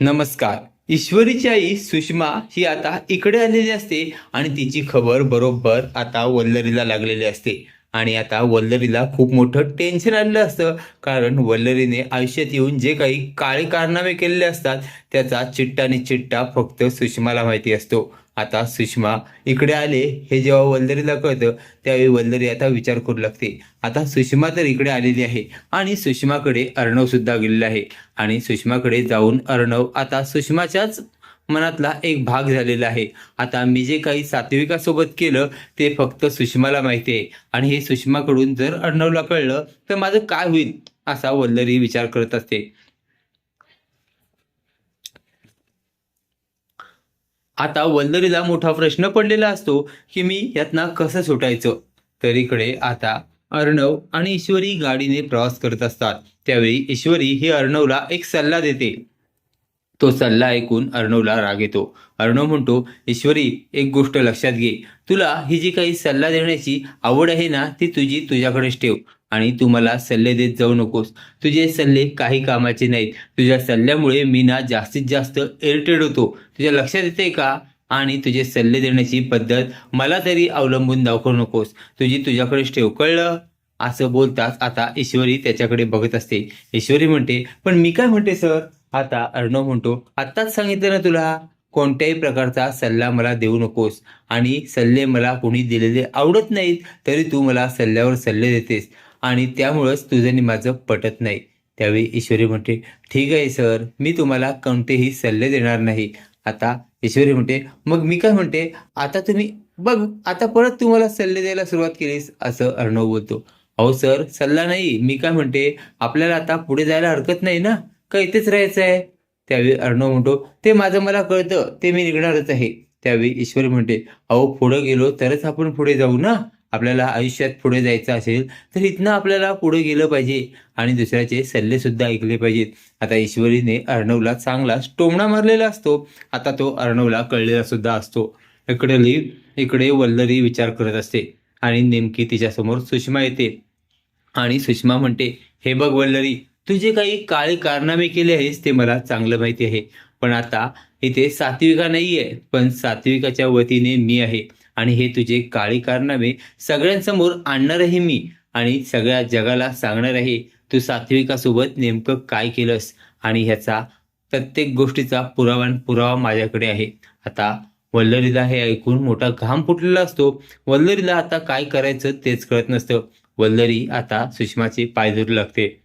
नमस्कार. ईश्वरीची आई सुषमा ही आता इकडे आलेली असते आणि तिची खबर बरोबर आता वल्लरीला लागलेली असते. आणि आता वल्लरीला खूप मोठं टेन्शन आलेलं असतं. कारण वल्लरीने आयुष्यात येऊन जे काही काळे कारनामे केलेले असतात त्याचा चिट्टा आणि चिट्टा फक्त सुषमाला माहिती असतो. आता सुषमा इकडे आले हे जेव्हा वल्लरीला कळतं त्यावेळी वल्लरी आता विचार करू लागते. आता सुषमा तर इकडे आलेली आहे आणि सुषमाकडे अर्णव सुद्धा गेलेला आहे. आणि सुषमाकडे जाऊन अर्णव आता सुषमाच्याच मनातला एक भाग झालेला आहे. आता मी जे काही सात्विकासोबत केलं ते फक्त सुषमाला माहिती आहे. आणि हे सुषमाकडून जर अर्णवला कळलं तर माझं काय होईल असा वल्लरी विचार करत असते. आता वल्लरीला मोठा प्रश्न पडलेला असतो की मी यातना कसं सुटायचं? तरीकडे आता अर्णव आणि ईश्वरी गाडीने प्रवास करत असतात. त्यावेळी ईश्वरी ही अर्णवला एक सल्ला देते. तो सल्ला ऐकून अर्णवला राग येतो. अर्णव म्हणतो ईश्वरी एक गोष्ट लक्षात घे. तुला ही जी काही सल्ला देण्याची आवड आहे ना ती तुझी तुझ्याकडेच ठेव आणि तू मला सल्ले देत जाऊ नकोस. तुझे सल्ले काही कामाचे नाहीत. तुझ्या सल्ल्यामुळे मी ना जास्तीत जास्त इरिटेड होतो. तुझ्या लक्षात येते का? आणि तुझे सल्ले देण्याची पद्धत मला तरी अवलंबून दाखवू नकोस. तुझी तुझ्याकडेच ठेव. कळलं? असं बोलताच आता ईश्वरी त्याच्याकडे बघत असते. ईश्वरी म्हणते पण मी काय म्हणते सर? आता अर्णव म्हणतो आत्ताच सांगितलं ना तुला कोणत्याही प्रकारचा सल्ला मला देऊ नकोस आणि सल्ले मला कोणी दिलेले आवडत नाहीत तरी तू मला सल्ल्यावर सल्ले देतेस आणि त्यामुळंच तुझं आणि माझं पटत नाही. त्यावेळी ईश्वरी म्हणते ठीक आहे सर मी तुम्हाला कोणतेही सल्ले देणार नाही. आता ईश्वरी म्हणते मग मी काय म्हणते आता तुम्ही बघ आता परत तुम्हाला सल्ले द्यायला सुरुवात केलीस असं अर्णव बोलतो. अहो सर सल्ला नाही मी काय म्हणते आपल्याला आता पुढे जायला हरकत नाही ना. का इथेच राहायचं आहे त्यावेळी अर्णव म्हणतो ते माझं मला कळतं ते मी निघणारच आहे. त्यावेळी ईश्वरी म्हणते अहो पुढे गेलो तरच आपण पुढे जाऊ ना? आपल्याला आयुष्यात पुढे जायचं असेल तर इथनं आपल्याला पुढे गेलं पाहिजे. आणि दुसऱ्याचे सल्ले सुद्धा ऐकले पाहिजेत. आता ईश्वरीने अर्णवला चांगला टोमणा मारलेला असतो. आता तो अर्णवला कळलेला सुद्धा असतो. इकडे इकडे वल्लरी विचार करत असते आणि नेमकी तिच्यासमोर सुषमा येते. आणि सुषमा म्हणते हे बघ वल्लरी तुझे काही काळे कारनामे केले आहेस ते मला चांगलं माहिती आहे. पण आता इथे सात्विका नाही आहे पण सात्विकाच्या वतीने मी आहे. आणि हे तुझे काळे कारनामे सगळ्यांसमोर आणणार आहे मी. आणि सगळ्या जगाला सांगणार आहे तू सात्विकासोबत नेमकं काय केलंस? आणि ह्याचा प्रत्येक गोष्टीचा पुरावा पुरावा माझ्याकडे आहे. आता वल्लरीला हे ऐकून मोठा घाम फुटलेला असतो. वल्लरीला आता काय करायचं तेच कळत नसतं. वल्लरी आता सुषमाचे पाय धरू लागते.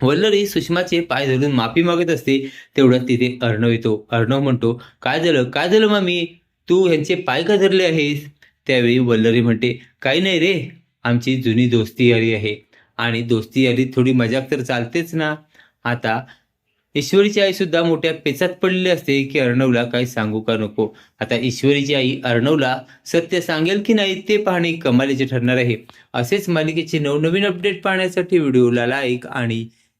वल्लरी सुषमाचे पाय धरून माफी मागत असते तेवढ्यात तिथे अर्णव येतो. अर्णव म्हणतो काय झालं? काय झालं मामी? तू ह्यांचे पाय का धरले आहेस? त्यावेळी वल्लरी म्हणते काही नाही रे आमची जुनी दोस्ती यारी आहे. आणि दोस्ती यारी थोडी मजाक तर चालतेच ना. आता ईश्वरीची आई सुद्धा मोठ्या पेचात पडलेली असते की अर्णवला काही सांगू का नको. आता ईश्वरीची आई अर्णवला सत्य सांगेल की नाही ते पाहणे कमालीचे ठरणार आहे. असेच मालिकेचे नवनवीन अपडेट पाहण्यासाठी व्हिडिओला लाईक आणि